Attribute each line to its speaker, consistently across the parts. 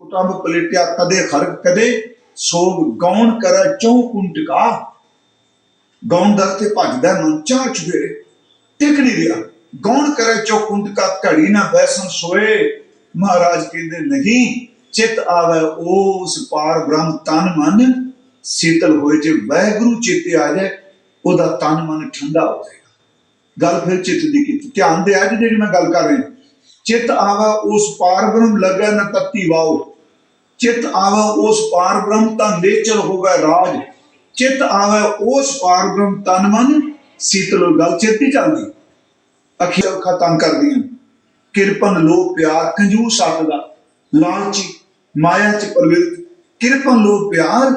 Speaker 1: ਕੁਟੰਬ ਪਲੇਟਿਆ ਕਦੇ ਖਰਗ, ਕਦੇ ਸੋਗ, ਗਾਉਣ ਕਰੈ ਚੌ ਕੁੰਟਕਾ ਗੌਣ ਤੇ ਭਜਦਾ ਮਨ ਚਾਹ ਚੁਵੇਰੇ ਟਿਕ ਨਹੀਂ ਰਿਹਾ। ਗੌਣ ਕਰੇ ਚੌ ਕੁੰਟਕਾ ਘੜੀ ਨਾ ਬੈਸਨ ਸੋਏ। ਮਹਾਰਾਜ ਕਹਿੰਦੇ, ਨਹੀਂ, ਚਿਤ ਆਵੇ ਉਸ ਪਾਰ ਬ੍ਰਹਮ ਤਨ ਮਨ, ਸੀਤਲ ਹੋਏ ਜੇ ਵੈਗੁਰੂ ਚਿੱਤੇ ਆ ਜਾਏ, ਉਹਦਾ ਤਨ ਮਨ ਠੰਡਾ ਹੋ ਜਾਏਗਾ। ਗੱਲ ਫਿਰ ਚਿੱਤ ਦੀ ਕੀਤੀ। ਧਿਆਨ ਦੇ ਅੱਜ ਜਿਹੜੀ ਮੈਂ ਗੱਲ ਕਰ ਰਿਹਾ। ਚਿਤ ਆਵਾ ਉਸ ਪਾਰ ਬ੍ਰਹਮ ਲੱਗਿਆ ਨਾ ਤਤੀ ਵਾਓ। ਚਿਤ ਆਵਾ ਉਸ ਪਾਰ ਬ੍ਰਹਮ ਤਾਂ ਨੇਚਰ ਹੋਗਾ ਰਾਜ। ਚਿਤ ਆਵਾ ਉਸ ਪਾਰ ਬ੍ਰਹਮ ਤਨ ਮਨ, ਸੀਤਲ ਗੱਲ ਚੇਤੀ ਚੱਲਦੀ। ਅੱਖੀਆਂ ਅੱਖਾਂ ਤੰਗ ਕਰਦੀਆਂ। ਕਿਰਪਨ ਲੋਭ ਪਿਆਰ ਕੰਜੂਸ ਆਖਦਾ ਲਾਲਚੀ, ਮਾਇਆ ਚ ਪ੍ਰਵਿਰਤ। ਕਿਰਪਨ ਲੋਭ ਪਿਆਰ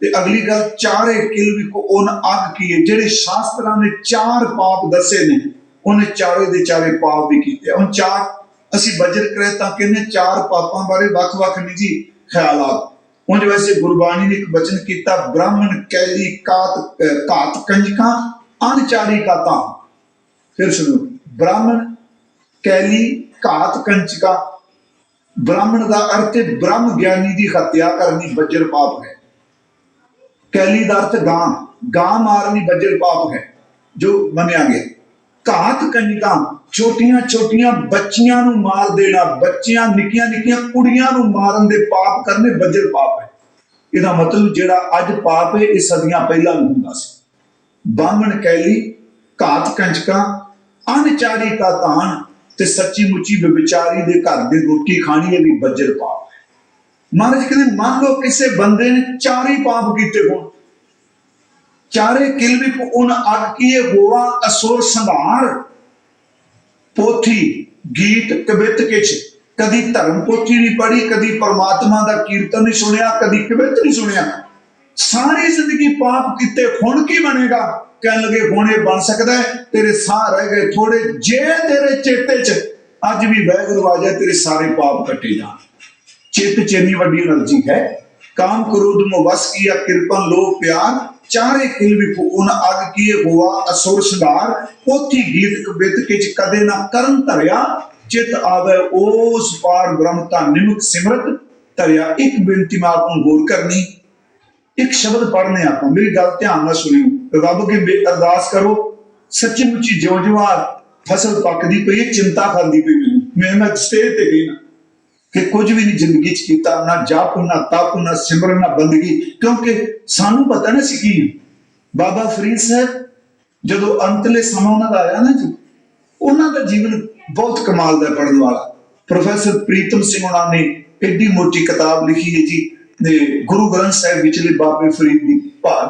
Speaker 1: ਤੇ ਅਗਲੀ ਗੱਲ ਚਾਰੇ ਕਿਲ ਵੀ ਕੋ ਉਹਨ ਅੱਗ ਕੀ ਹੈ, ਜਿਹੜੇ ਸ਼ਾਸਤਰਾਂ ਨੇ ਚਾਰ ਪਾਪ ਦੱਸੇ ਨੇ, ਉਹਨੇ ਚਾਰੇ ਦੇ ਚਾਰੇ ਪਾਪ ਵੀ ਕੀਤੇ। ਹੁਣ ਚਾਰ ਅਸੀਂ ਬਜਰ ਕਰੇ ਤਾਂ ਕਹਿੰਦੇ ਚਾਰ ਪਾਪਾਂ ਬਾਰੇ ਵੱਖ-ਵੱਖ ਨਿੱਜੀ ਖਿਆਲਾਤ। ਉਂਝ ਵੈਸੇ ਗੁਰਬਾਣੀ ਨੇ ਇੱਕ ਬਚਨ ਕੀਤਾ, ਬ੍ਰਾਹਮਣ ਕੈਲੀ ਕਾਤ, ਅਹ, ਘਾਤ ਕੰਜਕਾਂ ਅਨਚਾਰੀ ਕਾਤਾਂ। ਫਿਰ ਸੁਣੋ, ਬ੍ਰਾਹਮਣ ਕੈਲੀ ਘਾਤ ਕੰਜਕਾਂ। ਬ੍ਰਾਹਮਣ ਦਾ ਅਰਥ ਹੈ ਬ੍ਰਹਮ ਗਿਆਨੀ ਦੀ ਹੱਤਿਆ ਕਰਨੀ ਬੱਜਰ ਪਾਪ ਹੈ। ਕੈਲੀ ਦਾ ਅਰਥ ਗਾਂ। ਗਾਂ ਮਾਰਨੀ ਬੱਜਰ ਪਾਪ ਹੈ, ਜੋ ਮੰਨਿਆ ਗਿਆ। ਘਾਤ ਕੰਜਕਾਂ, ਛੋਟੀਆਂ ਛੋਟੀਆਂ ਬੱਚੀਆਂ ਨੂੰ ਮਾਰ ਦੇਣਾ, ਬੱਚੀਆਂ ਨਿੱਕੀਆਂ ਨਿੱਕੀਆਂ ਕੁੜੀਆਂ ਨੂੰ ਮਾਰਨ ਦੇ ਪਾਪ ਕਰਨੇ ਬੱਜਰ ਪਾਪ ਹੈ। ਇਹਦਾ ਮਤਲਬ ਜਿਹੜਾ ਅੱਜ ਪਾਪ ਹੈ, ਇਹ ਸਦੀਆਂ ਪਹਿਲਾਂ ਨਹੀਂ ਹੁੰਦਾ ਸੀ। ਬਾਹਮਣ ਕੈਲੀ, ਘਾਤ ਕੰਜਕਾਂ ਅਨਚਾਰੀ ਕਾ ਤਾਣ ਤੇ ਸੱਚੀ ਮੁੱਚੀ ਵਿਚਾਰੀ ਦੇ ਘਰ ਦੀ ਰੋਟੀ ਖਾਣੀ ਇਹ ਵੀ ਬੱਜਰ ਪਾਪ ਹੈ। ਮਹਾਰਾਜ ਕਹਿੰਦੇ, ਮੰਨ ਲਓ ਕਿਸੇ ਬੰਦੇ ਨੇ ਚਾਰੇ ਪਾਪ ਕੀਤੇ ਹੋਣ ચારે કિલવિપ ઉન આટકીએ હોવા અસોર સંભાર પોથી ਗੀਤ, ਕਵਿਤ ਕਿਛ। ਕਦੀ ਧਰਮ ਪੋਥੀ ਨਹੀਂ ਪੜ੍ਹੀ, ਕਦੀ ਪਰਮਾਤਮਾ ਦਾ ਕੀਰਤਨ ਨਹੀਂ ਸੁਣਿਆ, ਕਦੀ ਕਵਿਤ ਨਹੀਂ ਸੁਣਿਆ। ਸਾਰੀ ਜ਼ਿੰਦਗੀ ਪਾਪ ਕੀਤੇ, ਹੁਣ ਕੀ ਬਣੇਗਾ? ਕਹਿਣ ਲਗੇ, ਹੁਣ ਇਹ ਬਣ ਸਕਦਾ ਤੇਰੇ ਸਾਹ ਰਹਿ ਗਏ ਥੋੜੇ ਜੇ ਤੇਰੇ ਚੇਤੇ 'ਚ, ਅੱਜ ਵੀ ਵੈਗੁਰੂ ਵਾਜਾ ਤੇਰੇ ਸਾਰੇ ਪਾਪ ਕੱਟੇ ਜਾਣ। ਚਿੱਤ ਚੇਨੀ ਵੱਡੀ ਅਲਰਜੀ ਹੈ, ਕਾਮ ਕ੍ਰੋਧ ਮੋਹ ਵਸ ਕੀਆ ਕਿਰਪਨ ਲੋਭ, ਪਿਆਰ। ਚਾਰੇ ਕਿਲ ਵੀ ਉਨ ਅਗ ਕੀਏ ਹੋਆ ਅਸੁਰ ਸੰਧਾਰ ਪੋਥੀ ਗੀਤ ਕਬਿਤ ਕਿਚ ਕਦੇ ਨਾ ਕਰਨ ਧਰਿਆ। ਚਿਤ ਆਵੇ ਉਸ ਪਾਰ ਬ੍ਰਹਮ ਤਾਂ ਨਿਮਕ ਸਿਮਰਤ, ਧਰਿਆ ਇੱਕ ਬੇਨਤੀ ਮੈਂ ਆਪ ਨੂੰ ਹੋਰ ਕਰਨੀ। ਇੱਕ ਸ਼ਬਦ ਪੜ੍ਹਨੇ ਆਪਾਂ, ਮੇਰੀ ਗੱਲ ਧਿਆਨ ਨਾਲ ਸੁਣਿਓ। ਰੱਬ ਕੇ ਬੇ- ਅਰਦਾਸ ਕਰੋ, ਸੱਚੀ ਮੁੱਚੀ ਜਿਉਂ ਜਿਉਂ ਫਸਲ ਪੱਕਦੀ ਪਈ ਚਿੰਤਾ ਖਾਂਦੀ ਪਈ ਮੈਨੂੰ। ਮੈਂ ਮੈਂ ਸਟੇਜ ਤੇ ਗਈ ਨਾ। ਕਿ ਕੁਝ ਵੀ ਨਹੀਂ ਜ਼ਿੰਦਗੀ ਚ ਕੀਤਾ, ਨਾ ਜਾਪ, ਨਾ ਤਪ, ਨਾ ਸਿਮਰਨ, ਨਾ ਬੰਦਗੀ, ਕਿਉਂਕਿ ਸਾਨੂੰ ਪਤਾ ਨਾ ਸੀ ਕੀ ਬਾਬਾ ਫਰੀਦ ਸਾਹਿਬ ਜਦੋਂ ਅੰਤਲੇ ਸਮਾਂ ਉਹਨਾਂ ਦਾ ਆਇਆ ਨਾ ਜੀ, ਉਹਨਾਂ ਦਾ ਜੀਵਨ ਬਹੁਤ ਕਮਾਲ ਦਾ ਪੜਨ ਵਾਲਾ। ਪ੍ਰੋਫੈਸਰ ਪ੍ਰੀਤਮ ਸਿੰਘ ਉਹਨਾਂ ਨੇ ਐਡੀ ਮੋਟੀ ਕਿਤਾਬ ਲਿਖੀ ਹੈ ਜੀ, ਤੇ ਗੁਰੂ ਗ੍ਰੰਥ ਸਾਹਿਬ ਵਿਚਲੇ ਬਾਬੇ ਫਰੀਦ ਦੀ ਭਾਰ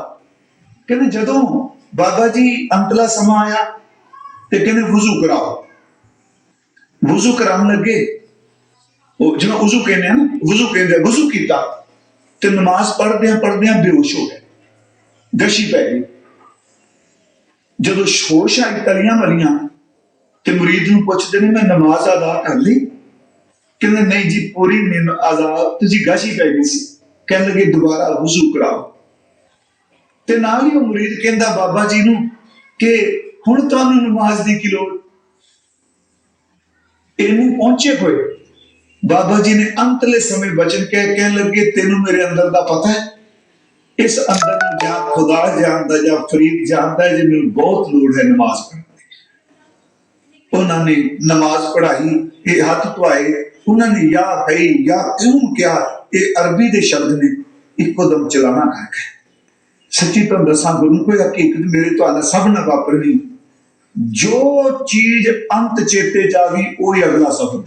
Speaker 1: ਕਹਿੰਦੇ ਜਦੋਂ ਬਾਬਾ ਜੀ ਅੰਤਲਾ ਸਮਾਂ ਆਇਆ ਤੇ ਕਹਿੰਦੇ ਵਜ਼ੂ ਕਰਾਓ। ਵੁਜੂ ਕਰਾਉਣ ਲੱਗੇ ਉਹ ਜਿਵੇਂ ਵਜ਼ੂ ਕਹਿੰਦੇ ਆ ਨਾ, ਵਜ਼ੂ ਕਹਿੰਦੇ ਵਜ਼ੂ ਕੀਤਾ, ਤੇ ਨਮਾਜ਼ ਪੜ੍ਹਦਿਆਂ ਪੜ੍ਹਦਿਆਂ ਬੇਹੋਸ਼ ਹੋ ਗਏ ਗਸ਼ੀ ਪੈ ਗਈ। ਜਦੋਂ ਹੋਸ਼ ਆਈ ਤਲੀਆਂ ਮਲੀਆਂ ਤੇ ਮੁਰੀਦ ਨੂੰ ਪੁੱਛਦੇ ਨੇ, ਮੈਂ ਨਮਾਜ਼ ਅਦਾ ਕਰ ਲਈ? ਕਹਿੰਦੇ, ਨਹੀਂ ਜੀ, ਪੂਰੀ ਨੀਂਦ ਆਜ਼ਾਦ ਤੁਸੀਂ ਗਸ਼ੀ ਪੈ ਗਈ ਸੀ। ਕਹਿਣ ਲੱਗੇ, ਦੁਬਾਰਾ ਵਜ਼ੂ ਕਰਾਓ। ਤੇ ਨਾਲ ਹੀ ਉਹ ਮੁਰੀਦ ਕਹਿੰਦਾ, ਬਾਬਾ ਜੀ ਨੂੰ ਕਿ ਹੁਣ ਤੁਹਾਨੂੰ ਨਮਾਜ਼ ਦੀ ਕੀ ਲੋੜ? ਇਹਨੂੰ ਪਹੁੰਚੇ ਹੋਏ। ਬਾਬਾ ਜੀ ਨੇ ਅੰਤਲੇ ਸਮੇਂ ਬਚਨ ਕਹਿ ਕਹਿਣ ਲੱਗੇ, ਤੈਨੂੰ ਮੇਰੇ ਅੰਦਰ ਦਾ ਪਤਾ ਹੈ? ਇਸ ਅੰਦਰ ਨੂੰ ਜਾਂ ਖੁਦਾ ਜਾਣਦਾ ਜਾਂ ਫਰੀਦ ਜਾਣਦਾ ਜੇ ਮੈਨੂੰ ਬਹੁਤ ਲੋੜ ਹੈ ਨਮਾਜ਼ ਪੜ੍ਹਨ ਦੀ। ਉਹਨਾਂ ਨੇ ਨਮਾਜ਼ ਪੜ੍ਹਾਈ, ਇਹ ਹੱਥ ਧੁਆਏ। ਉਹਨਾਂ ਨੇ, ਯਾ ਹੈ ਯਾ ਕਿਉਂ ਕਿਹਾ? ਇਹ ਅਰਬੀ ਦੇ ਸ਼ਬਦ ਨੇ, ਇੱਕੋ ਦਮ ਚਲਾਣਾ ਕਰ ਸੱਚੀ ਤੁਹਾਨੂੰ ਦੱਸਾਂ, ਗੁਰੂ ਕੋਈ ਹਕੀਕਤ ਮੇਰੇ ਤੁਹਾਨੂੰ ਸਭ ਨਾਲ ਵਾਪਰਨੀ। ਜੋ ਚੀਜ਼ ਅੰਤ ਚੇਤੇ ਜਾਵੀ ਉਹ ਹੀ ਅਗਲਾ ਸਬਦ